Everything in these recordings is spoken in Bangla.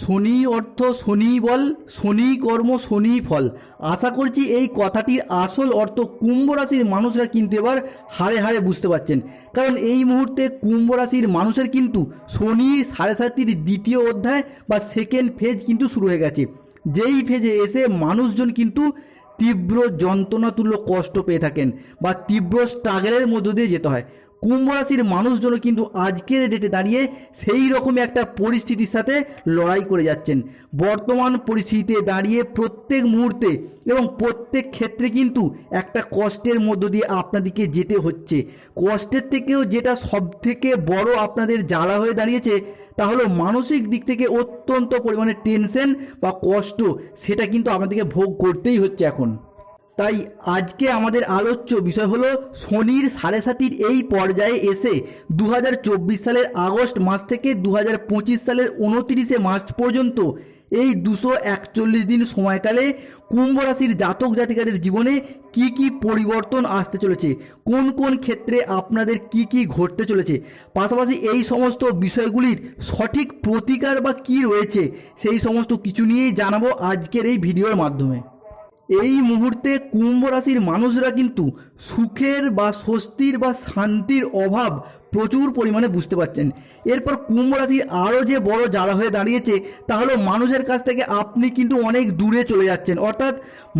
শনি অর্থ শনি বল, শনি কর্ম, শনি ফল। আশা করছি এই কথাটির আসল অর্থ কুম্ভ রাশির মানুষরা কিন্তু এবার হারে হারে বুঝতে পারছেন। কারণ এই মুহূর্তে কুম্ভ রাশির মানুষের কিন্তু শনি সাড়ে সাতির দ্বিতীয় অধ্যায় বা সেকেন্ড ফেজ কিন্তু শুরু হয়ে গেছে। যেই ফেজে এসে মানুষজন কিন্তু তীব্র যন্ত্রণাতুল্য কষ্ট পেয়ে থাকেন বা তীব্র স্ট্রাগলের মধ্য দিয়ে যেতে হয়। কুম্ভ রাশির মানুষজনও কিন্তু আজকের ডেটে দাঁড়িয়ে সেই রকমই একটা পরিস্থিতির সাথে লড়াই করে যাচ্ছেন। বর্তমান পরিস্থিতিতে দাঁড়িয়ে প্রত্যেক মুহূর্তে এবং প্রত্যেক ক্ষেত্রে কিন্তু একটা কষ্টের মধ্য দিয়ে আপনাদেরকে যেতে হচ্ছে। কষ্টের থেকেও যেটা সব থেকে বড় আপনাদের জ্বালা হয়ে দাঁড়িয়েছে, তা হলো মানসিক দিক থেকে অত্যন্ত পরিমাণে টেনশন বা কষ্ট, সেটা কিন্তু আপনাদেরকে ভোগ করতেই হচ্ছে এখন। তাই আজকে আমাদের আলোচ্য বিষয় হলো শনির সাড়ে সাতির এই পর্যায়ে এসে দু হাজার চব্বিশ সালের আগস্ট মাস থেকে দু হাজার পঁচিশ সালের উনতিরিশে মার্চ পর্যন্ত এই দুশো একচল্লিশ দিন সময়কালে কুম্ভ রাশির জাতক জাতিকাদের জীবনে কি কি পরিবর্তন আসতে চলেছে? কোন কোন ক্ষেত্রে আপনাদের কি কি ঘটতে চলেছে? পাশাপাশি এই সমস্ত বিষয়গুলির সঠিক প্রতিকার বা কি রয়েছে? সেই সমস্ত কিছু নিয়েই জানাব আজকের এই ভিডিওর মাধ্যমে। এই মুহূর্তে কুম্ভ রাশির মানুষরা কিন্তু সুখের বা স্বস্তির বা শান্তির অভাব প্রচুর পরিমাণে বুঝতে পারছেন। এরপর কুম্ভ রাশির আরও যে বড় জ্বালা হয়ে দাঁড়িয়েছে তা হলো মানুষের কাছ থেকে আপনি কিন্তু অনেক দূরে চলে যাচ্ছেন। অর্থাৎ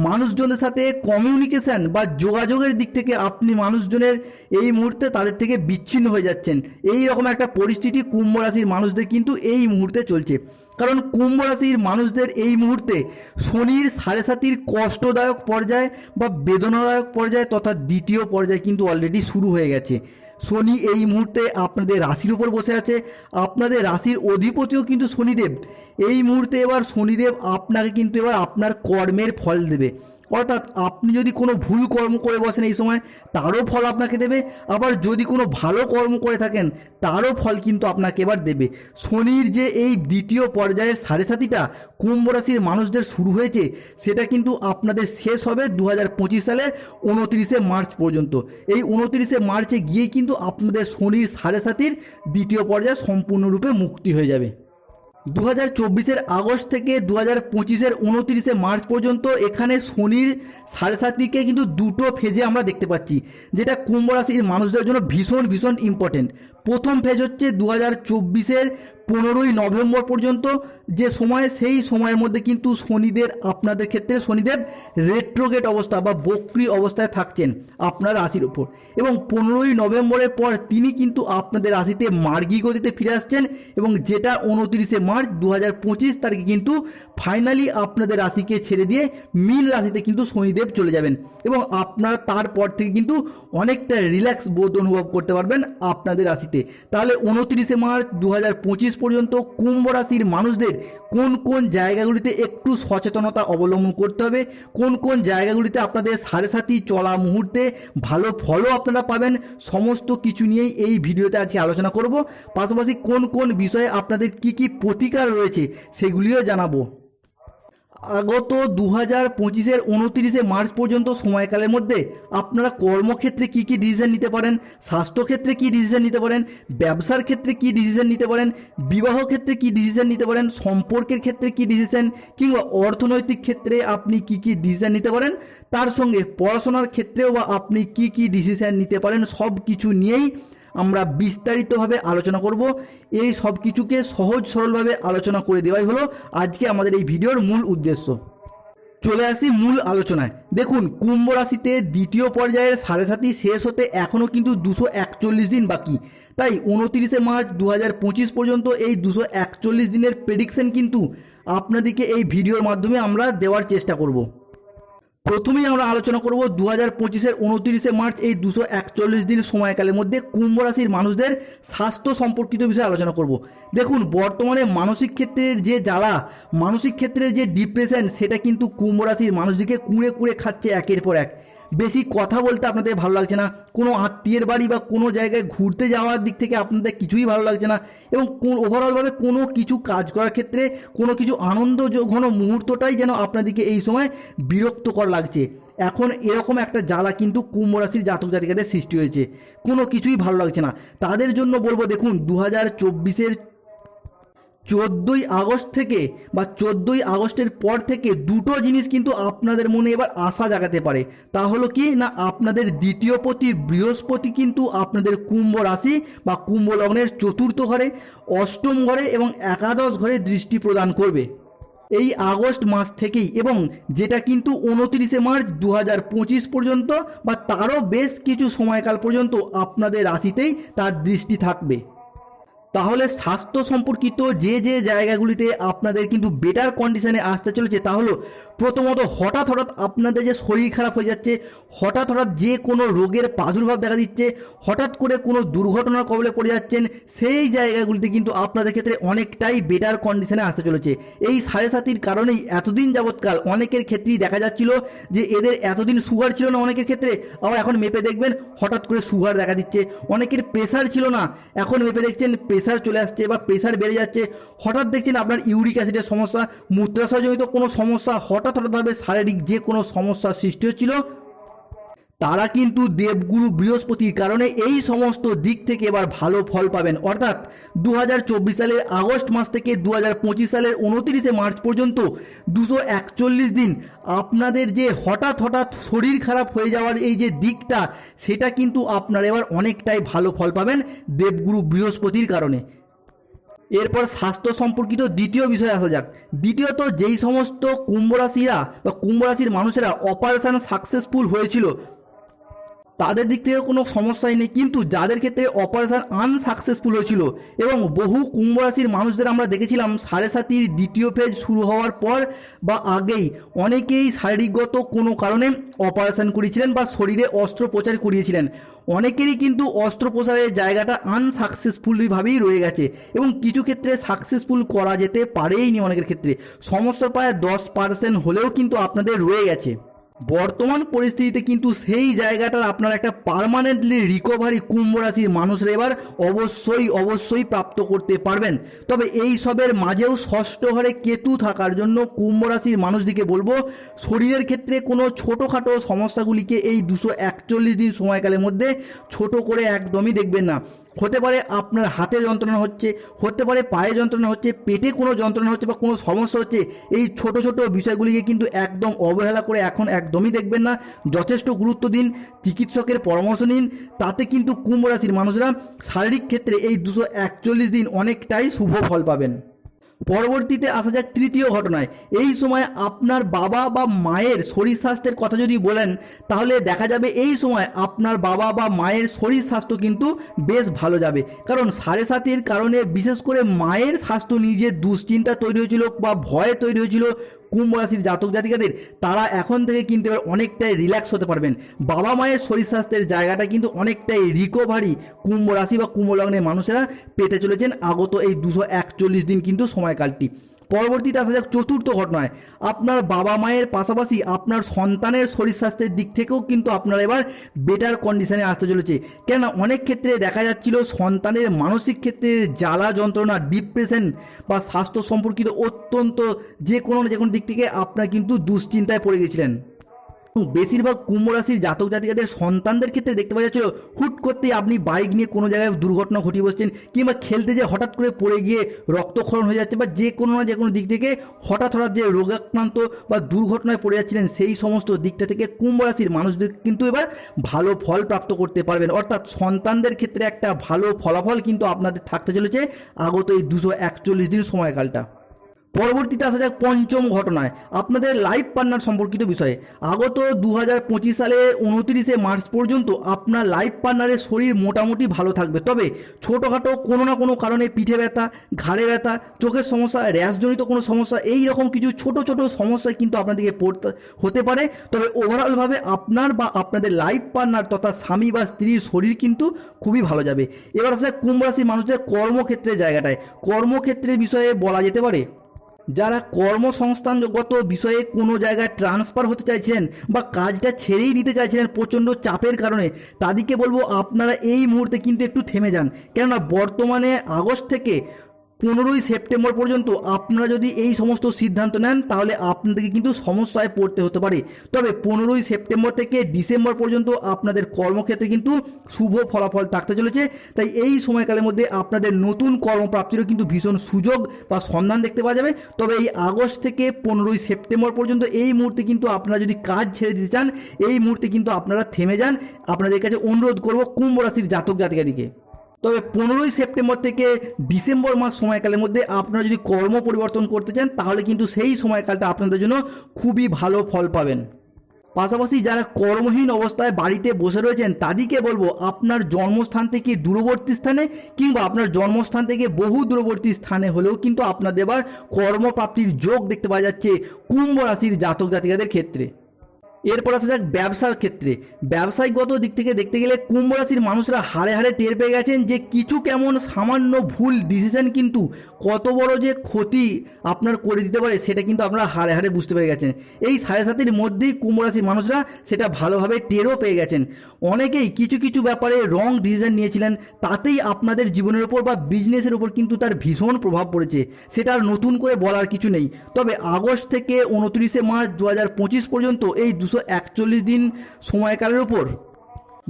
মানুষজনের সাথে কমিউনিকেশন বা যোগাযোগের দিক থেকে আপনি মানুষজনের এই মুহূর্তে তাদের থেকে বিচ্ছিন্ন হয়ে যাচ্ছেন। এই রকম একটা পরিস্থিতি কুম্ভ রাশির মানুষদের কিন্তু এই মুহূর্তে চলছে। কারণ কুম্ভ রাশির মানুষদের এই মুহূর্তে শনির সাড়ে সাতির কষ্টদায়ক পর্যায় বা বেদনাদায়ক পর্যায় তথা দ্বিতীয় পর্যায় কিন্তু অলরেডি শুরু হয়ে গেছে। শনি এই মুহূর্তে আপনাদের রাশির উপর বসে আছে। আপনাদের রাশির অধিপতিও কিন্তু শনিদেব। এই মুহূর্তে এবার শনিদেব আপনাকে কিন্তু এবার আপনার কর্মের ফল দেবে। অর্থাৎ আপনি যদি কোনো ভুল কর্ম করে বসেন এই সময়, তারও ফল আপনাকে দেবে। আবার যদি কোনো ভালো কর্ম করে থাকেন, তারও ফল কিন্তু আপনাকে এবার দেবে। শনির যে এই দ্বিতীয় পর্যায়ের সাড়ে সাতিটা কুম্ভ রাশির মানুষদের শুরু হয়েছে, সেটা কিন্তু আপনাদের শেষ হবে দু হাজার পঁচিশ সালের উনত্রিশে মার্চ পর্যন্ত। এই উনত্রিশে মার্চে গিয়ে কিন্তু আপনাদের শনির সাড়ে সাতির দ্বিতীয় পর্যায়ে সম্পূর্ণরূপে মুক্তি হয়ে যাবে। দু হাজার আগস্ট থেকে দু হাজার পঁচিশের উনত্রিশে মার্চ পর্যন্ত এখানে শনির সাড়ে সাতটিকে কিন্তু দুটো ফেজে আমরা দেখতে পাচ্ছি, যেটা কুম্ভ রাশির মানুষদের জন্য ভীষণ ভীষণ ইম্পর্টেন্ট প্রথম ফেজ হচ্ছে দু হাজার চব্বিশের পনেরোই নভেম্বর পর্যন্ত। যে সময়, সেই সময়ের মধ্যে কিন্তু শনিদের, আপনাদের ক্ষেত্রে শনিদেব রেট্রোগেট অবস্থা বা বক্রি অবস্থায় থাকছেন আপনার রাশির উপর। এবং পনেরোই নভেম্বরের পর তিনি কিন্তু আপনাদের রাশিতে মার্গী গতিতে ফিরে আসছেন এবং যেটা উনত্রিশে মার্চ দু হাজার পঁচিশ তারিখে কিন্তু ফাইনালি আপনাদের রাশিকে ছেড়ে দিয়ে মীন রাশিতে কিন্তু শনিদেব চলে যাবেন। এবং আপনারা তারপর থেকে কিন্তু অনেকটা রিল্যাক্স বোধ অনুভব করতে পারবেন আপনাদের রাশিতে তাহলে উনত্রিশে মার্চ দু হাজার পঁচিশ পর্যন্ত কুম্ভ রাশির মানুষদের কোন কোন জায়গাগুলিতে একটু সচেতনতা অবলম্বন করতে হবে? কোন কোন জায়গাগুলিতে আপনাদের সাড়ে সাথী চলা মুহূর্তে ভালো ফলও আপনারা পাবেন? সমস্ত কিছু নিয়েই এই ভিডিওতে আজকে আলোচনা করব। পাশাপাশি কোন কোন বিষয়ে আপনাদের কি কি প্রতিকার রয়েছে সেগুলিও জানাব। আগত দু হাজার পঁচিশের উনত্রিশে মার্চ পর্যন্ত সময়কালের মধ্যে আপনারা কর্মক্ষেত্রে কি কি ডিসিশন নিতে পারেন? স্বাস্থ্যক্ষেত্রে কি ডিসিশন নিতে পারেন? ব্যবসার ক্ষেত্রে কি ডিসিশন নিতে পারেন? বিবাহ ক্ষেত্রে কি ডিসিশন নিতে পারেন? সম্পর্কের ক্ষেত্রে কি ডিসিশন? কিংবা অর্থনৈতিক ক্ষেত্রে আপনি কি কি ডিসিশন নিতে পারেন? তার সঙ্গে পড়াশোনার ক্ষেত্রেও বা আপনি কি কি ডিসিশন নিতে পারেন? সব কিছু নিয়েই আমরা বিস্তারিতভাবে আলোচনা করব। এই সব কিছুকে সহজ সরলভাবে আলোচনা করে দেওয়াই হলো আজকে আমাদের এই ভিডিওর মূল উদ্দেশ্য। চলে আসি মূল আলোচনায়। দেখুন, কুম্ভ রাশিতে দ্বিতীয় পর্যায়ের সাড়ে সাতি শেষ হতে এখনও কিন্তু দুশো একচল্লিশ দিন বাকি। তাই উনতিরিশে মার্চ দু হাজার পঁচিশ পর্যন্ত এই দুশো একচল্লিশ দিনের প্রেডিকশন কিন্তু আপনাদেরকে এই ভিডিওর মাধ্যমে আমরা দেওয়ার চেষ্টা করব। প্রথমেই আমরা আলোচনা করব দু হাজার পঁচিশের উনত্রিশে মার্চ এই দুশো একচল্লিশ দিন সময়কালের মধ্যে কুম্ভ রাশির মানুষদের স্বাস্থ্য সম্পর্কিত বিষয়ে আলোচনা করব। দেখুন, বর্তমানে মানসিক ক্ষেত্রের যে জ্বালা, মানসিক ক্ষেত্রের যে ডিপ্রেশন সেটা কিন্তু কুম্ভ রাশির কুঁড়ে কুঁড়ে খাচ্ছে একের পর এক। বেশি কথা বলতে আপনাদের ভালো লাগছে না। কোনো আত্মীয়ের বাড়ি বা কোনো জায়গায় ঘুরতে যাওয়ার দিক থেকে আপনাদের কিছুই ভালো লাগছে না। এবং কোন ওভারঅলভাবে কোনো কিছু কাজ করার ক্ষেত্রে কোনো কিছু আনন্দ ঘন মুহূর্তটাই যেন আপনাদেরকে এই সময় বিরক্তকর লাগছে। এখন এরকম একটা জ্বালা কিন্তু কুম্ভ রাশির জাতক জাতিকাদের সৃষ্টি হয়েছে। কোনো কিছুই ভালো লাগছে না। তাদের জন্য বলব দেখুন দু হাজার চব্বিশের চোদ্দোই আগস্ট থেকে বা চোদ্দোই আগস্টের পর থেকে দুটো জিনিস কিন্তু আপনাদের মনে এবার আশা জাগাতে পারে। তা হলো কি? না, আপনাদের দ্বিতীয় পতি বৃহস্পতি কিন্তু আপনাদের কুম্ভ রাশি বা কুম্ভ লগ্নের চতুর্থ ঘরে, অষ্টম ঘরে এবং একাদশ ঘরে দৃষ্টি প্রদান করবে। এই আগস্ট মাস থেকেই এবং যেটা কিন্তু উনত্রিশে মার্চ দু হাজার পঁচিশ পর্যন্ত বা তারও বেশ কিছু সময়কাল পর্যন্ত আপনাদের রাশিতেই তার দৃষ্টি থাকবে। তাহলে স্বাস্থ্য সম্পর্কিত যে যে জায়গাগুলিতে আপনাদের কিন্তু বেটার কন্ডিশনে আসতে চলেছে তা হলো প্রথমত হঠাৎ হঠাৎ আপনাদের যে শরীর খারাপ হয়ে যাচ্ছে, হঠাৎ হঠাৎ যে কোনো রোগের প্রাদুর্ভাব দেখা দিচ্ছে, হঠাৎ করে কোনো দুর্ঘটনার কবলে পড়ে যাচ্ছেন, সেই জায়গাগুলিতে কিন্তু আপনাদের ক্ষেত্রে অনেকটাই বেটার কন্ডিশনে আসতে চলেছে। এই সাড়ে সাতির কারণেই এতদিন যাবৎকাল অনেকের ক্ষেত্রেই দেখা যাচ্ছিল যে এদের এতদিন সুগার ছিল না অনেকের ক্ষেত্রে, আবার এখন মেপে দেখবেন হঠাৎ করে সুগার দেখা দিচ্ছে। অনেকের প্রেশার ছিল না, এখন মেপে দেখছেন প্রেশার চলে আসছে বা প্রেশার বেড়ে যাচ্ছে, হঠাৎ দেখছেন আপনার ইউরিক অ্যাসিডের সমস্যা, মূত্রাশয়জনিত কোনো সমস্যা, হঠাৎ হঠাৎভাবে শারীরিক যে কোনো সমস্যার সৃষ্টি হচ্ছিল তারা কিন্তু দেবগুরু বৃহস্পতির কারণে এই সমস্ত দিক থেকে এবার ভালো ফল পাবেন। অর্থাৎ দু হাজার চব্বিশ সালের আগস্ট মাস থেকে দু হাজার পঁচিশ সালের উনতিরিশে মার্চ পর্যন্ত দুশো একচল্লিশ দিন আপনাদের যে হঠাৎ হঠাৎ শরীর খারাপ হয়ে যাওয়ার এই যে দিকটা, সেটা কিন্তু আপনারা এবার অনেকটাই ভালো ফল পাবেন দেবগুরু বৃহস্পতির কারণে। এরপর স্বাস্থ্য সম্পর্কিত দ্বিতীয় বিষয় আসা যাক। দ্বিতীয়ত যেই সমস্ত কুম্ভ রাশিরা বা কুম্ভ রাশির মানুষেরা অপারেশান সাকসেসফুল হয়েছিল তাদের দিক থেকে কোনো সমস্যাই নেই, কিন্তু যাদের ক্ষেত্রে অপারেশন আনসাকসেসফুল হয়েছিল এবং বহু কুম্ভ রাশির মানুষদের আমরা দেখেছিলাম, সাড়ে সাতির দ্বিতীয় ফেজ শুরু হওয়ার পর বা আগেই অনেকেই শারীরিকগত কোনো কারণে অপারেশন করিয়েছিলেন বা শরীরে অস্ত্রোপচার করিয়েছিলেন। অনেকেরই কিন্তু অস্ত্রোপচারের জায়গাটা আনসাকসেসফুলিভাবেই রয়ে গেছে এবং কিছু ক্ষেত্রে সাকসেসফুল করা যেতে পারেই নি অনেকের ক্ষেত্রে। সমস্যা প্রায় দশ পার্সেন্ট হলেও কিন্তু আপনাদের রয়ে গেছে। বর্তমান পরিস্থিতিতে কিন্তু সেই জায়গাটার আপনার একটা পারমানেন্টলি রিকভারি কুম্ভ রাশির মানুষরা এবার অবশ্যই অবশ্যই প্রাপ্ত করতে পারবেন। তবে এই সবের মাঝেও ষষ্ঠ ঘরে কেতু থাকার জন্য কুম্ভ রাশির মানুষদিকে বলব, শরীরের ক্ষেত্রে কোনো ছোটোখাটো সমস্যাগুলিকে এই দুশো একচল্লিশ দিন সময়কালের মধ্যে ছোট করে একদমই দেখবেন না। হতে পারে আপনার হাতে যন্ত্রণা হচ্ছে, হতে পারে পায়ে যন্ত্রণা হচ্ছে, পেটে কোনো যন্ত্রণা হচ্ছে বা কোনো সমস্যা হচ্ছে, এই ছোট ছোট বিষয়গুলিকে কিন্তু একদম অবহেলা করে এখন একদমই দেখবেন না। যথেষ্ট গুরুত্ব দিন, চিকিৎসকের পরামর্শ নিন, তাতে কিন্তু কুম্ভ রাশির মানুষরা শারীরিক ক্ষেত্রে এই দুশো একচল্লিশ দিন অনেকটাই শুভ ফল পাবেন। পরবর্তীতে আসা যাক তৃতীয় ঘটনায়। এই সময় আপনার বাবা বা মায়ের শরীর স্বাস্থ্যের কথা যদি বলেন, তাহলে দেখা যাবে এই সময় আপনার বাবা বা মায়ের শরীর স্বাস্থ্য কিন্তু বেশ ভালো যাবে। কারণ সাড়ে সাতের কারণে বিশেষ করে মায়ের স্বাস্থ্য নিয়ে যে দুশ্চিন্তা তৈরি হয়েছিল বা ভয় তৈরি হয়েছিল কুম্ভ রাশির জাতক জাতিকাদের, তারা এখন থেকে কিন্তু এবার অনেকটাই রিল্যাক্স হতে পারবেন। বাবা মায়ের শরীর স্বাস্থ্যের জায়গাটা কিন্তু অনেকটাই রিকোভারি কুম্ভ রাশি বা কুম্ভ লগ্নের মানুষেরা পেতে চলেছেন আগত এই দুশো একচল্লিশ দিন কিন্তু সময়কালটি। পরবর্তীতে আসা যাক চতুর্থ ঘটনায়। আপনার বাবা মায়ের পাশাপাশি আপনার সন্তানের শরীর স্বাস্থ্যের দিক থেকেও কিন্তু আপনারা এবার বেটার কন্ডিশনে আসতে চলেছে। কেননা অনেক ক্ষেত্রে দেখা যাচ্ছিল সন্তানের মানসিক ক্ষেত্রে জ্বালা যন্ত্রণা ডিপ্রেশন বা স্বাস্থ্য সম্পর্কিত অত্যন্ত যে কোনো যে কোনো দিক থেকে আপনার কিন্তু দুশ্চিন্তায় পড়ে গেছিলেন। বেশিরভাগ কুম্ভ রাশির জাতক জাতিকাদের সন্তানদের ক্ষেত্রে দেখতে পাওয়া যাচ্ছিল, হুট করতেই আপনি বাইক নিয়ে কোনো জায়গায় দুর্ঘটনা ঘটিয়ে বসছেন, কিংবা খেলতে যে হঠাৎ করে পড়ে গিয়ে রক্তক্ষরণ হয়ে যাচ্ছে, বা যে কোনো না যে কোনো দিক থেকে হঠাৎ হঠাৎ যে রোগাক্রান্ত বা দুর্ঘটনায় পড়ে যাচ্ছিলেন, সেই সমস্ত দিকটা থেকে কুম্ভ রাশির মানুষদের কিন্তু এবার ভালো ফল প্রাপ্ত করতে পারবেন। অর্থাৎ সন্তানদের ক্ষেত্রে একটা ভালো ফলাফল কিন্তু আপনাদের থাকতে চলেছে আগত এই দুশো একচল্লিশ দিন সময়কালটা। পরবর্তীতে আসা যাক পঞ্চম ঘটনায়। আপনাদের লাইফ পার্টনার সম্পর্কিত বিষয়ে। আগত দু হাজার পঁচিশ সালে উনত্রিশে মার্চ পর্যন্ত আপনার লাইফ পার্টনারের শরীর মোটামুটি ভালো থাকবে। তবে ছোটোখাটো কোনো না কোনো কারণে পিঠে ব্যথা, ঘাড়ে ব্যথা, চোখের সমস্যা, র্যাশজনিত কোনো সমস্যা, এই রকম কিছু ছোট ছোট সমস্যা কিন্তু আপনাদেরকে পড়তে, হতে পারে। তবে ওভারঅলভাবে আপনার বা আপনাদের লাইফ পার্টনার তথা স্বামী বা স্ত্রীর শরীর কিন্তু খুবই ভালো যাবে। এবার আসলে কুম্ভ রাশির মানুষদের কর্মক্ষেত্রের জায়গাটায়। কর্মক্ষেত্রের বিষয়ে বলা যেতে পারে যারা কর্মসংস্থানগত বিষয়ে কোনো জায়গায় ট্রান্সফার হতে চাইছিলেন বা কাজটা ছেড়েই দিতে চাইছিলেন প্রচণ্ড চাপের কারণে, তাদেরকে বলব আপনারা এই মুহূর্তে কিন্তু একটু থেমে যান। কেননা বর্তমানে আগস্ট থেকে পনেরোই সেপ্টেম্বর পর্যন্ত আপনারা যদি এই সমস্ত সিদ্ধান্ত নেন, তাহলে আপনাদেরকে কিন্তু সমস্যায় পড়তে হতে পারে। তবে পনেরোই সেপ্টেম্বর থেকে ডিসেম্বর পর্যন্ত আপনাদের কর্মক্ষেত্রে কিন্তু শুভ ফলাফল থাকতে চলেছে। তাই এই সময়কালের মধ্যে আপনাদের নতুন কর্মপ্রাপ্তিরও কিন্তু ভীষণ সুযোগ বা সন্ধান দেখতে পাওয়া যাবে। তবে এই আগস্ট থেকে পনেরোই সেপ্টেম্বর পর্যন্ত এই মুহূর্তে কিন্তু আপনারা যদি কাজ ছেড়ে দিতে চান, এই মুহূর্তে কিন্তু আপনারা থেমে যান। আপনাদের কাছে অনুরোধ করব কুম্ভ রাশির জাতক জাতিকাদিকে। তবে পনেরোই সেপ্টেম্বর থেকে ডিসেম্বর মাস সময়কালের মধ্যে আপনারা যদি কর্ম পরিবর্তন করতে চান, তাহলে কিন্তু সেই সময়কালটা আপনাদের জন্য খুবই ভালো ফল পাবেন। পাশাপাশি যারা কর্মহীন অবস্থায় বাড়িতে বসে রয়েছেন, তাদেরকে বলব আপনার জন্মস্থান থেকে দূরবর্তী স্থানে কিংবা আপনার জন্মস্থান থেকে বহু দূরবর্তী স্থানে হলেও কিন্তু আপনাদের এবার কর্মপ্রাপ্তির যোগ দেখতে পাওয়া যাচ্ছে কুম্ভ রাশির জাতক জাতিকাদের ক্ষেত্রে। এরপর আসা যাক ব্যবসার ক্ষেত্রে। ব্যবসায়িকগত দিক থেকে দেখতে গেলে কুম্ভ রাশির মানুষরা হারে হারে টের পেয়ে গেছেন যে কিছু কেমন সামান্য ভুল ডিসিশন কিন্তু কত বড় যে ক্ষতি আপনার করে দিতে পারে সেটা কিন্তু আপনারা হারে হারে বুঝতে পেরে গেছেন। এই সাড়ে সাতের মধ্যেই কুম্ভ রাশির মানুষরা সেটা ভালোভাবে টেরও পেয়ে গেছেন। অনেকেই কিছু কিছু ব্যাপারে রং ডিসিশন নিয়েছিলেন, তাতেই আপনাদের জীবনের উপর বা বিজনেসের উপর কিন্তু তার ভীষণ প্রভাব পড়েছে। সেটা নতুন করে বলার কিছু নেই। তবে আগস্ট থেকে উনত্রিশে মার্চ দু হাজার পঁচিশ পর্যন্ত এই দুশো একচল্লিশ দিন সময়কালের উপর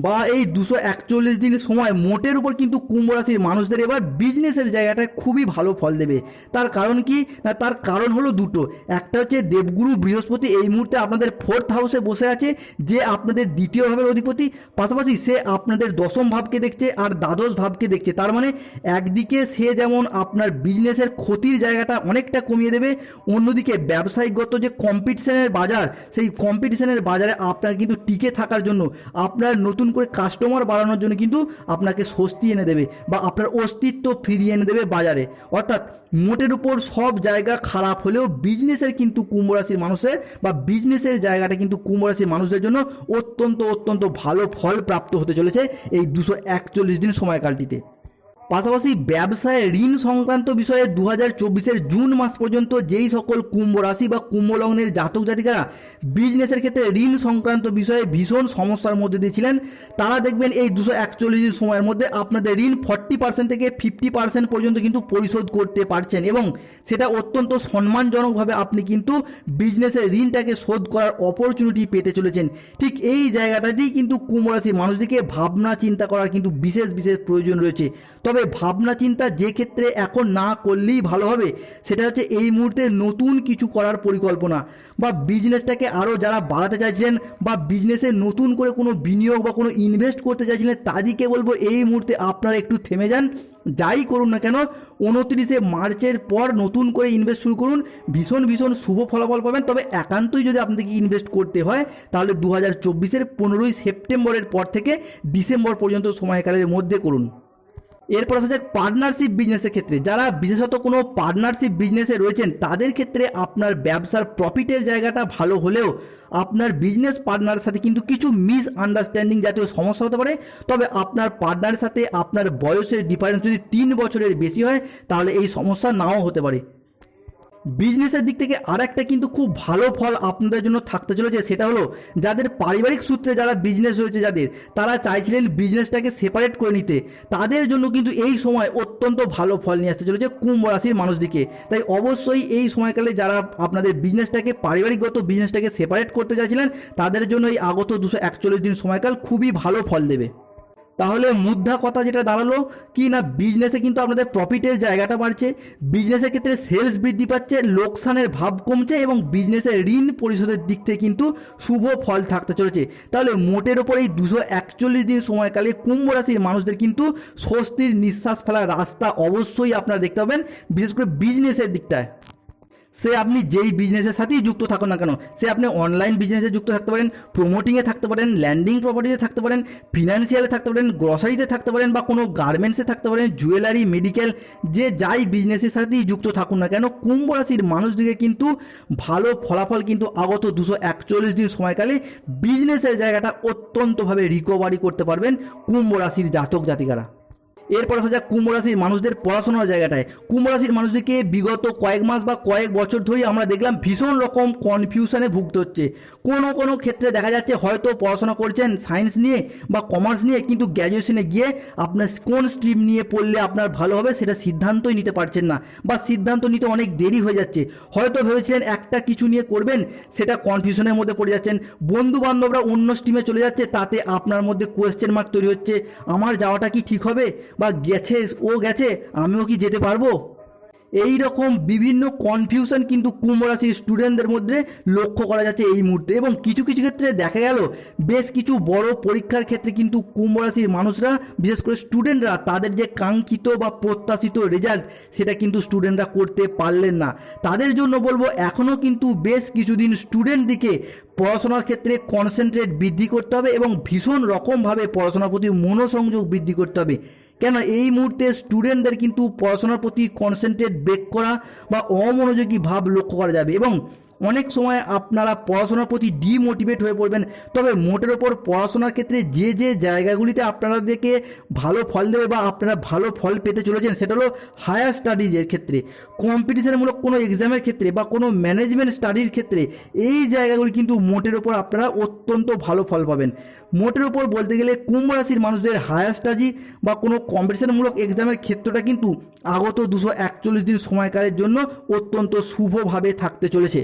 বা এই দুশো একচল্লিশ দিন সময় মোটের উপর কিন্তু কুম্ভ রাশির মানুষদের এবার বিজনেসের জায়গাটায় খুবই ভালো ফল দেবে। তার কারণ কি? না, তার কারণ হলো দুটো। একটা হচ্ছে দেবগুরু বৃহস্পতি এই মুহূর্তে আপনাদের ফোর্থ হাউসে বসে আছে, যে আপনাদের দ্বিতীয় ভাবের অধিপতি। পাশাপাশি সে আপনাদের দশম ভাবকে দেখছে আর দ্বাদশ ভাবকে দেখছে। তার মানে একদিকে সে যেমন আপনার বিজনেসের ক্ষতির জায়গাটা অনেকটা কমিয়ে দেবে, অন্যদিকে ব্যবসায়িকগত যে কম্পিটিশনের বাজার, সেই কম্পিটিশনের বাজারে আপনার কিন্তু টিকে থাকার জন্য আপনার নতুন করে কাস্টমার বাড়ানোর জন্য কিন্তু আপনাকে স্বস্তি এনে দেবে বা আপনার অস্তিত্ব ফিরিয়ে এনে দেবে বাজারে। অর্থাৎ মোটের উপর সব জায়গা খারাপ হলেও বিজনেসের কিন্তু কুম্ভ রাশির মানুষের বা বিজনেসের জায়গাটা কিন্তু কুম্ভ রাশির মানুষদের জন্য অত্যন্ত অত্যন্ত ভালো ফল প্রাপ্ত হতে চলেছে এই দুশো একচল্লিশ দিন সময়কালটিতে। পাশাপাশি ব্যবসায় ঋণ সংক্রান্ত বিষয়ে দু হাজার চব্বিশের জুন মাস পর্যন্ত যেই সকল কুম্ভ রাশি বা কুম্ভ লগ্নের জাতক জাতিকারা বিজনেসের ক্ষেত্রে ঋণ সংক্রান্ত বিষয়ে ভীষণ সমস্যার মধ্যে দিয়ে ছিলেন, তারা দেখবেন এই দুশো একচল্লিশ দিন সময়ের মধ্যে আপনাদের ঋণ ফর্টি পার্সেন্ট থেকে ফিফটি পার্সেন্ট পর্যন্ত কিন্তু পরিশোধ করতে পারছেন এবং সেটা অত্যন্ত সম্মানজনকভাবে আপনি কিন্তু বিজনেসের ঋণটাকে শোধ করার অপরচুনিটি পেতে চলেছেন। ঠিক এই জায়গাটাতেই কিন্তু কুম্ভ রাশির মানুষদেরকে ভাবনা চিন্তা করার কিন্তু বিশেষ বিশেষ প্রয়োজন রয়েছে। তবে ভাবনা চিন্তা যে ক্ষেত্রে এখন না করলেই ভালো হবে, সেটা হচ্ছে এই মুহূর্তে নতুন কিছু করার পরিকল্পনা বা বিজনেসটাকে আরও যারা বাড়াতে চাইছিলেন বা বিজনেসে নতুন করে কোনো বিনিয়োগ বা কোনো ইনভেস্ট করতে চাইছিলেন, তাদেরকে বলব এই মুহূর্তে আপনারা একটু থেমে যান, যাই করুন না কেন, উনত্রিশে মার্চের পর নতুন করে ইনভেস্ট শুরু করুন, ভীষণ ভীষণ শুভ ফলাফল পাবেন। তবে একান্তই যদি আপনাদেরকে ইনভেস্ট করতে হয়, তাহলে দু হাজার চব্বিশের পনেরোই সেপ্টেম্বরের পর থেকে ডিসেম্বর পর্যন্ত সময়কালের মধ্যে করুন। এরপর যাক পার্টনারশিপ বিজনেসের ক্ষেত্রে। যারা বিশেষত কোনো পার্টনারশিপ বিজনেসে রয়েছেন, তাদের ক্ষেত্রে আপনার ব্যবসার প্রফিটের জায়গাটা ভালো হলেও আপনার বিজনেস পার্টনারের সাথে কিন্তু কিছু মিস আন্ডারস্ট্যান্ডিং জাতীয় সমস্যা হতে পারে। তবে আপনার পার্টনারের সাথে আপনার বয়সের ডিফারেন্স যদি তিন বছরের বেশি হয়, তাহলে এই সমস্যা নাও হতে পারে। বিজনেসের দিক থেকে আর একটা কিন্তু খুব ভালো ফল আপনাদের জন্য থাকতে চলেছে, সেটা হলো যাদের পারিবারিক সূত্রে যারা বিজনেস রয়েছে, যাদের, তারা চাইছিলেন বিজনেসটাকে সেপারেট করে নিতে। তাদের জন্য কিন্তু এই সময় অত্যন্ত ভালো ফল নিয়ে আসতে চলেছে কুম্ভ রাশির মানুষদিকে। তাই অবশ্যই এই সময়কালে যারা আপনাদের বিজনেসটাকে পারিবারিকগত বিজনেসটাকে সেপারেট করতে চাইছিলেন, তাদের জন্য এই আগত দুশো একচল্লিশ দিন সময়কাল খুবই ভালো ফল দেবে। তাহলে মুদ্রা কথা যেটা দাঁড়াল, কি না বিজনেসে কিন্তু আপনাদের প্রফিটের জায়গাটা বাড়ছে। বিজনেসের ক্ষেত্রে সেলস বৃদ্ধি পাচ্ছে, লোকসানের ভাব কমছে এবং বিজনেসের ঋণ পরিশোধের দিক থেকে কিন্তু শুভ ফল থাকতে চলেছে। তাহলে মোটের ওপর এই দুশো একচল্লিশ দিন সময়কালে কুম্ভ রাশির মানুষদের কিন্তু স্বস্তির নিঃশ্বাস ফেলার রাস্তা অবশ্যই আপনারা দেখতে পাবেন, বিশেষ করে বিজনেসের দিকটায়। সে আপনি যেই বিজনেসের সাথেই যুক্ত থাকুন না কেন, সে আপনি অনলাইন বিজনেসে যুক্ত থাকতে পারেন প্রমোটিংয়ে থাকতে পারেন ল্যান্ডিং প্রপার্টিতে থাকতে পারেন ফিনান্সিয়ালে থাকতে পারেন গ্রসারিতে থাকতে পারেন বা কোনো গার্মেন্টসে থাকতে পারেন জুয়েলারি মেডিকেল যে যাই বিজনেসের সাথেই যুক্ত থাকুন না কেন, কুম্ভ রাশির মানুষদিকে কিন্তু ভালো ফলাফল কিন্তু আগত দুশো একচল্লিশ দিন সময়কালে বিজনেসের জায়গাটা অত্যন্তভাবে রিকভারি করতে পারবেন কুম্ভ রাশির জাতক জাতিকারা। এরপর আসা যাক কুম্ভ রাশির মানুষদের পড়াশোনার জায়গাটায়। কুম্ভ রাশির মানুষদেরকে বিগত কয়েক মাস বা কয়েক বছর ধরেই আমরা দেখলাম ভীষণ রকম কনফিউশনে ভুগতে হচ্ছে। কোনো কোনো ক্ষেত্রে দেখা যাচ্ছে হয়তো পড়াশোনা করছেন সায়েন্স নিয়ে বা কমার্স নিয়ে, কিন্তু গ্র্যাজুয়েশনে গিয়ে আপনার কোন স্ট্রিম নিয়ে পড়লে আপনার ভালো হবে সেটা সিদ্ধান্তই নিতে পারছেন না বা সিদ্ধান্ত নিতে অনেক দেরি হয়ে যাচ্ছে। হয়তো ভেবেছিলেন একটা কিছু নিয়ে করবেন, সেটা কনফিউশনের মধ্যে পড়ে যাচ্ছেন। বন্ধু বান্ধবরা অন্য স্ট্রিমে চলে যাচ্ছে, তাতে আপনার মধ্যে কোয়েশ্চেন মার্ক তৈরি হচ্ছে। আমার যাওয়াটা কি ঠিক হবে? বা গেছে, ও গেছে, আমিও কি যেতে পারব? এই রকম বিভিন্ন কনফিউশন কিন্তু কুম্ভ রাশির স্টুডেন্টদের মধ্যে লক্ষ্য করা যাচ্ছে এই মুহূর্তে এবং কিছু কিছু ক্ষেত্রে দেখা গেল, বেশ কিছু বড় পরীক্ষার ক্ষেত্রে কিন্তু কুম্ভ রাশির মানুষরা, বিশেষ করে স্টুডেন্টরা তাদের যে কাঙ্ক্ষিত বা প্রত্যাশিত রেজাল্ট সেটা কিন্তু স্টুডেন্টরা করতে পারলেন না। তাদের জন্য বলব এখনও কিন্তু বেশ কিছুদিন স্টুডেন্ট দিকে পড়াশোনার ক্ষেত্রে কনসেন্ট্রেট বৃদ্ধি করতে হবে এবং ভীষণ রকমভাবে পড়াশোনার প্রতি মনোসংযোগ বৃদ্ধি করতে হবে। কেন এই মুহূর্তে স্টুডেন্টদের কিন্তু পড়াশোনার প্রতি কনসেন্ট্রেট ব্রেক করা বা অমনোযোগী ভাব লক্ষ্য করা যাবে এবং অনেক সময় আপনারা পড়াশোনার প্রতি ডিমোটিভেট হয়ে পড়বেন। তবে মোটের ওপর পড়াশোনার ক্ষেত্রে যে যে জায়গাগুলিতে আপনাদেরকে ভালো ফল দেবে বা আপনারা ভালো ফল পেতে চলেছেন, সেটা হলো হায়ার স্টাডিজের ক্ষেত্রে। কম্পিটিশনমূলক কোনো এক্সামের ক্ষেত্রে বা কোনো ম্যানেজমেন্ট স্টাডির ক্ষেত্রে এই জায়গাগুলি কিন্তু মোটের ওপর আপনারা অত্যন্ত ভালো ফল পাবেন। মোটের ওপর বলতে গেলে কুম্ভ রাশির মানুষদের হায়ার স্টাডি বা কোনো কম্পিটিশনমূলক এক্সামের ক্ষেত্রটা কিন্তু আগত দুশো একচল্লিশ দিন সময়কালের জন্য অত্যন্ত শুভভাবে থাকতে চলেছে।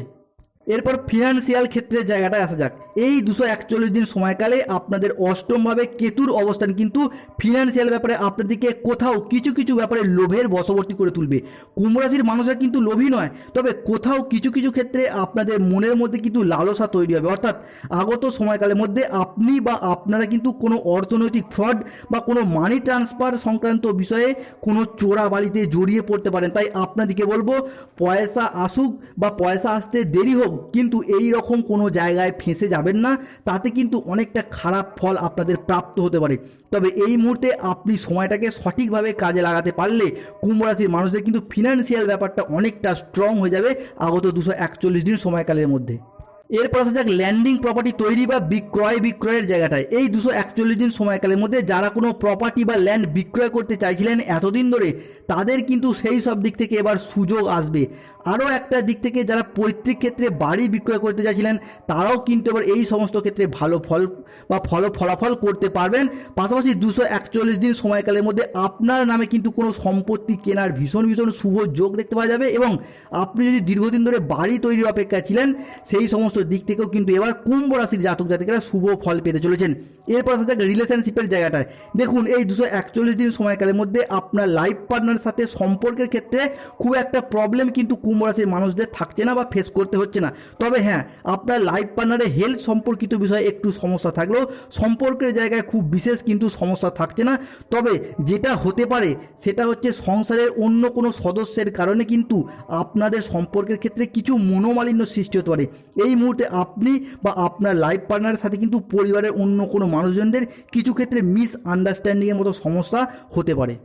এরপর ফিনান্সিয়াল ক্ষেত্রের জায়গাটায় আসা যাক। এই দুশো একচল্লিশ দিন সময়কালে আপনাদের অষ্টমভাবে কেতুর অবস্থান কিন্তু ফিনান্সিয়াল ব্যাপারে আপনাদেরকে কোথাও কিছু কিছু ব্যাপারে লোভের বশবর্তী করে তুলবে। কুম্ভ রাশির মানুষরা কিন্তু লোভী নয়, তবে কোথাও কিছু কিছু ক্ষেত্রে আপনাদের মনের মধ্যে কিন্তু লালসা তৈরি হবে। অর্থাৎ আগত সময়কালের মধ্যে আপনি বা আপনারা কিন্তু কোনো অর্থনৈতিক ফ্রড বা কোনো মানি ট্রান্সফার সংক্রান্ত বিষয়ে কোনো চোরা বাড়িতে জড়িয়ে পড়তে পারেন। তাই আপনাদেরকে বলব, পয়সা আসুক বা পয়সা আসতে দেরি হোক কিন্তু এই রকম কোনো জায়গায় ফেঁসে যাবেন না, তাতে কিন্তু অনেকটা খারাপ ফল আপনাদের প্রাপ্ত হতে পারে। তবে এই মুহূর্তে আপনি সময়টাকে সঠিকভাবে কাজে লাগাতে পারলে কুম্ভ রাশির মানুষদের কিন্তু ফিনান্সিয়াল ব্যাপারটা অনেকটা স্ট্রং হয়ে যাবে আগত দুশো একচল্লিশ দিন সময়কালের মধ্যে। এরপর আসা যাক ল্যান্ডিং প্রপার্টি তৈরি বা বিক্রয় বিক্রয়ের জায়গাটায়। এই দুশো একচল্লিশ দিন সময়কালের মধ্যে যারা কোনো প্রপার্টি বা ল্যান্ড বিক্রয় করতে চাইছিলেন এতদিন ধরে, তাদের কিন্তু সেই সব দিক থেকে এবার সুযোগ আসবে। আরও একটা দিক থেকে যারা পৈতৃক ক্ষেত্রে বাড়ি বিক্রয় করতে চাইছিলেন, তারাও কিন্তু এবার এই সমস্ত ক্ষেত্রে ভালো ফল বা ফল ফলাফল করতে পারবেন। পাশাপাশি দুশো একচল্লিশ দিন সময়কালের মধ্যে আপনার নামে কিন্তু কোনো সম্পত্তি কেনার ভীষণ ভীষণ শুভ যোগ দেখতে পাওয়া যাবে এবং আপনি যদি দীর্ঘদিন ধরে বাড়ি তৈরির অপেক্ষা ছিলেন, সেই সমস্ত দিক থেকেও কিন্তু এবার কুম্ভ রাশির জাতক জাতিকারা শুভ ফল পেতে চলেছেন। এরপর আসা যাক রিলেশনশিপের জায়গাটায়। দেখুন, এই দুশো একচল্লিশ দিন সময়কালের মধ্যে আপনার লাইফ পার্টনারের সাথে সম্পর্কের ক্ষেত্রে খুব একটা প্রবলেম কিন্তু কুম্ভ রাশির মানুষদের থাকছে না বা ফেস করতে হচ্ছে না। তবে হ্যাঁ আপনার লাইফ পার্টনারের হেলথ সম্পর্কিত বিষয়ে একটু সমস্যা থাকলেও সম্পর্কের জায়গায় খুব বিশেষ কিন্তু সমস্যা থাকছে না। তবে যেটা হতে পারে, সেটা হচ্ছে সংসারের অন্য কোনো সদস্যের কারণে কিন্তু আপনাদের সম্পর্কের ক্ষেত্রে কিছু মনোমালিন্য সৃষ্টি হতে পারে। এই মুহূর্তে আপনি বা আপনার লাইফ পার্টনারের সাথে কিন্তু পরিবারের অন্য কোনো মানুষজনদের কিছু ক্ষেত্রে মিস আন্ডারস্ট্যান্ডিংয়ের মতো সমস্যা হতে পারে।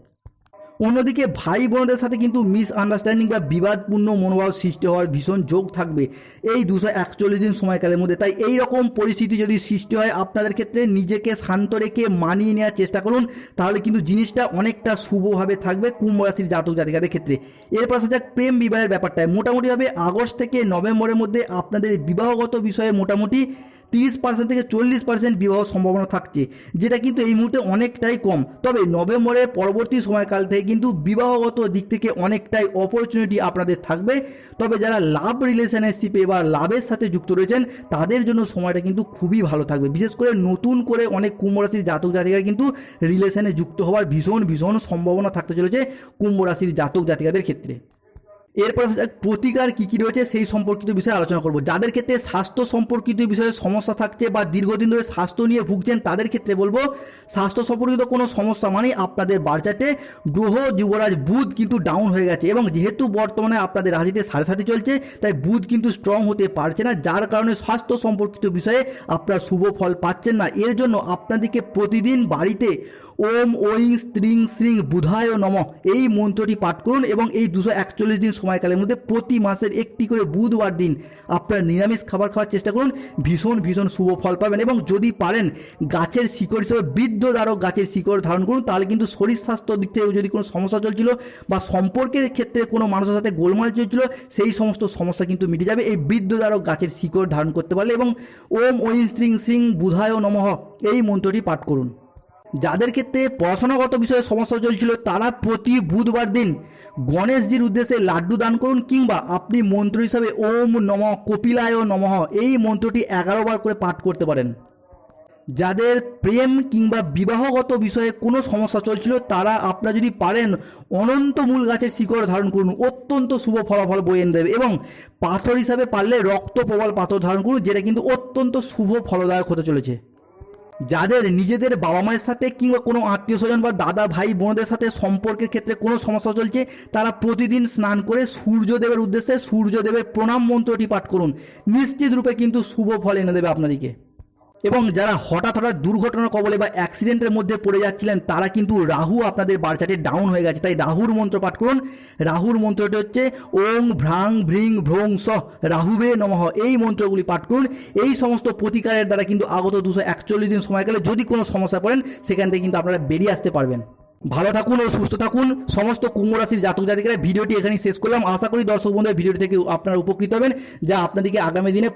অন্যদিকে ভাই বোনদের সাথে কিন্তু মিস আন্ডারস্ট্যান্ডিং বা বিবাদপূর্ণ মনোভাব সৃষ্টি হওয়ার ভীষণ যোগ থাকবে। এই দুশো একচল্লিশ দিন সময়কালের মধ্যে। তাই এই রকম পরিস্থিতি যদি সৃষ্টি হয়, আপনাদের ক্ষেত্রে নিজেকে শান্ত রেখে মানিয়ে নেওয়ার চেষ্টা করুন। তাহলে কিন্তু জিনিসটা অনেকটা শুভভাবে থাকবে কুম্ভ রাশির জাতক জাতিকাদের ক্ষেত্রে। এরপর আসা যাক প্রেম বিবাহের ব্যাপারটায়। মোটামুটিভাবে আগস্ট থেকে নভেম্বরের মধ্যে আপনাদের বিবাহগত বিষয়ে মোটামুটি তিরিশ পার্সেন্ট থেকে চল্লিশ পার্সেন্ট বিবাহ সম্ভাবনা থাকছে, যেটা কিন্তু এই মুহূর্তে অনেকটাই কম। তবে নভেম্বরের পরবর্তী সময়কাল থেকে কিন্তু বিবাহগত দিক থেকে অনেকটাই অপরচুনিটি আপনাদের থাকবে। তবে যারা লাভ রিলেশনশিপে বা লাভের সাথে যুক্ত রয়েছেন, তাদের জন্য সময়টা কিন্তু খুবই ভালো থাকবে। বিশেষ করে নতুন করে অনেক কুম্ভ রাশির জাতক জাতিকারা কিন্তু রিলেশনে যুক্ত হওয়ার ভীষণ ভীষণ সম্ভাবনা থাকতে চলেছে কুম্ভ রাশির জাতক জাতিকাদের ক্ষেত্রে। এরপর প্রতিকার কী কী রয়েছে সেই সম্পর্কিত বিষয়ে আলোচনা করব। যাদের ক্ষেত্রে স্বাস্থ্য সম্পর্কিত বিষয়ে সমস্যা থাকছে বা দীর্ঘদিন ধরে স্বাস্থ্য নিয়ে ভুগছেন, তাদের ক্ষেত্রে বলব, স্বাস্থ্য সম্পর্কিত কোনো সমস্যা মানে আপনাদের বার্চাটে গ্রহ, যুবরাজ, বুধ কিন্তু ডাউন হয়ে গেছে এবং যেহেতু বর্তমানে আপনাদের রাশিতে সাড়ে সাথে চলছে, তাই বুধ কিন্তু স্ট্রং হতে পারছে না। যার কারণে স্বাস্থ্য সম্পর্কিত বিষয়ে আপনার শুভ ফল পাচ্ছেন না। এর জন্য আপনাদেরকে প্রতিদিন বাড়িতে ওম, ওইং, স্ত্রিং, শ্রিং, বুধায় নম এই মন্ত্রটি পাঠ করুন এবং এই দুশো একচল্লিশ দিন সময়কালের মধ্যে প্রতি মাসের একটি করে বুধবার দিন আপনারা নিরামিষ খাবার খাওয়ার চেষ্টা করুন। ভীষণ ভীষণ শুভ ফল পাবেন এবং যদি পারেন গাছের শিকড় হিসেবে বৃদ্ধ দ্বারক গাছের শিকড় ধারণ করুন, তাহলে কিন্তু শরীর স্বাস্থ্য দিক থেকে যদি কোনো সমস্যা চলছিল বা সম্পর্কের ক্ষেত্রে কোনো মানুষের সাথে গোলমাল চলছিল, সেই সমস্ত সমস্যা কিন্তু মিটে যাবে। এই বৃদ্ধ দ্বারক গাছের শিকড় ধারণ করতে পারলে এবং ওম ঐ শ্রীং শ্রীং বুধায় নমঃ। এই মন্ত্রটি পাঠ করুন। যাদের ক্ষেত্রে পড়াশোনাগত বিষয়ে সমস্যা চলছিল, তারা প্রতি বুধবার দিন গণেশজির উদ্দেশ্যে লাড্ডু দান করুন কিংবা আপনি মন্ত্র হিসাবে ওম নম কপিলায় নমঃ এই মন্ত্রটি এগারো বার করে পাঠ করতে পারেন। যাদের প্রেম কিংবা বিবাহগত বিষয়ে কোনো সমস্যা চলছিল, তারা আপনারা যদি পারেন, অনন্ত মূল গাছের শিকড় ধারণ করুন, অত্যন্ত শুভ ফলাফল বয়ে এনে দেবে এবং পাথর হিসাবে পারলে রক্ত প্রবল পাথর ধারণ করুন, যেটা কিন্তু অত্যন্ত শুভ ফলদায়ক হতে চলেছে। যাদের নিজেদের বাবা মায়ের সাথে কিংবা কোনো আত্মীয় স্বজন বা দাদা, ভাই, বোনদের সাথে সম্পর্কের ক্ষেত্রে কোনো সমস্যা চলছে, তারা প্রতিদিন স্নান করে সূর্যদেবের উদ্দেশ্যে সূর্যদেবের প্রণাম মন্ত্রটি পাঠ করুন। নিশ্চিত রূপে কিন্তু শুভ ফল এনে দেবে আপনাদেরকে। এবং যারা হঠাৎ হঠাৎ দুর্ঘটনার কবলে বা অ্যাক্সিডেন্টের মধ্যে পড়ে যাচ্ছিলেন, তারা কিন্তু রাহু আপনাদের বারচাটে ডাউন হয়ে গেছে। তাই রাহুর মন্ত্র পাঠ করুন। রাহুর মন্ত্রটি হচ্ছে, ওং ভ্রাং ভ্রিং ভ্রং স রাহুবে নমঃ এই মন্ত্রগুলি পাঠ করুন। এই সমস্ত প্রতিকারের দ্বারা কিন্তু আগত দুশো একচল্লিশ দিন সময়কালে যদি কোনো সমস্যা পড়েন, সেখান থেকে কিন্তু আপনারা বেরিয়ে আসতে পারবেন। ভালো থাকুন ও সুস্থ থাকুন। সমস্ত কুম্ভ রাশির জাতক জাতিকারা ভিডিওটি এখানেই শেষ করলাম। আশা করি দর্শক বন্ধুরা ভিডিওটি থেকে আপনারা উপকৃত হবেন, যা আপনাদেরকে আগামী দিনে